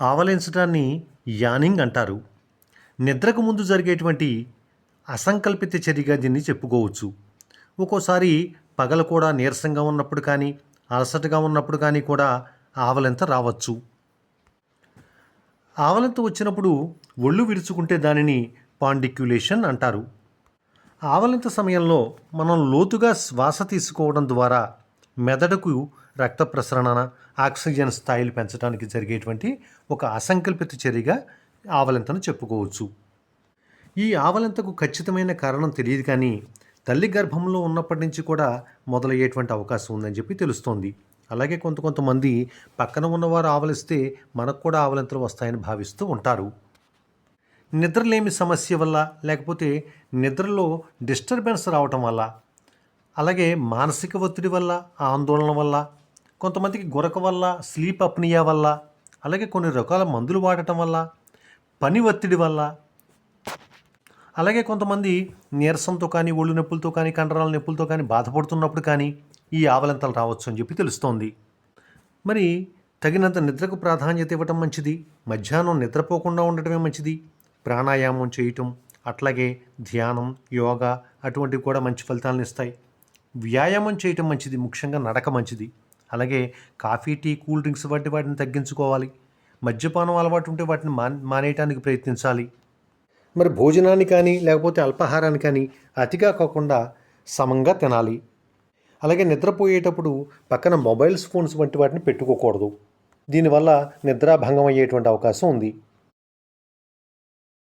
ఆవలించడాన్ని yawning అంటారు. నిద్రకు ముందు జరిగేటువంటి అసంకల్పిత చర్యగా దీన్ని చెప్పుకోవచ్చు. ఒక్కోసారి పగలు కూడా నీరసంగా ఉన్నప్పుడు కానీ అలసటగా ఉన్నప్పుడు కానీ కూడా ఆవలింత రావచ్చు. ఆవలింత వచ్చినప్పుడు ఒళ్ళు విరుచుకుంటే దానిని పాండిక్యులేషన్ అంటారు. ఆవలింత సమయంలో మనం లోతుగా శ్వాస తీసుకోవడం ద్వారా మెదడుకు రక్త ప్రసరణ ఆక్సిజన్ స్థాయిలు పెంచడానికి జరిగేటువంటి ఒక అసంకల్పిత చర్యగా ఆవలింతను చెప్పుకోవచ్చు. ఈ ఆవలింతకు ఖచ్చితమైన కారణం తెలియదు కానీ తల్లి గర్భంలో ఉన్నప్పటి నుంచి కూడా మొదలయ్యేటువంటి అవకాశం ఉందని చెప్పి తెలుస్తోంది. అలాగే కొంత కొంతమంది పక్కన ఉన్నవారు ఆవలిస్తే మనకు కూడా ఆవలింతలు వస్తాయని భావిస్తూ ఉంటారు. నిద్రలేమి సమస్య వల్ల లేకపోతే నిద్రలో డిస్టర్బెన్స్ రావటం వల్ల అలాగే మానసిక ఒత్తిడి వల్ల ఆందోళన వల్ల కొంతమందికి గురక వల్ల స్లీప్ అప్నియా వల్ల అలాగే కొన్ని రకాల మందులు వాడటం వల్ల పని ఒత్తిడి వల్ల అలాగే కొంతమంది నీరసంతో కానీ ఒళ్ళు నొప్పులతో కానీ కండరాల నొప్పులతో కానీ బాధపడుతున్నప్పుడు కానీ ఈ ఆవలింతలు రావచ్చు అని చెప్పి తెలుస్తోంది. మరి తగినంత నిద్రకు ప్రాధాన్యత ఇవ్వటం మంచిది మధ్యాహ్నం నిద్రపోకుండా ఉండటమే మంచిది ప్రాణాయామం చేయటం అట్లాగే ధ్యానం యోగా అటువంటివి కూడా మంచి ఫలితాలను ఇస్తాయి. వ్యాయామం చేయటం మంచిది ముఖ్యంగా నడక మంచిది. అలాగే కాఫీ టీ కూల్ డ్రింక్స్ వంటి వాటిని తగ్గించుకోవాలి. మద్యపానం అలవాటు ఉంటే వాటిని మాన్ మానేయటానికి ప్రయత్నించాలి. మరి భోజనాన్ని కానీ లేకపోతే అల్పాహారాన్ని కానీ అతిగా కాకుండా సమంగా తినాలి. అలాగే నిద్రపోయేటప్పుడు పక్కన మొబైల్స్ ఫోన్స్ వంటి వాటిని పెట్టుకోకూడదు. దీనివల్ల నిద్రాభంగం అయ్యేటువంటి అవకాశం ఉంది.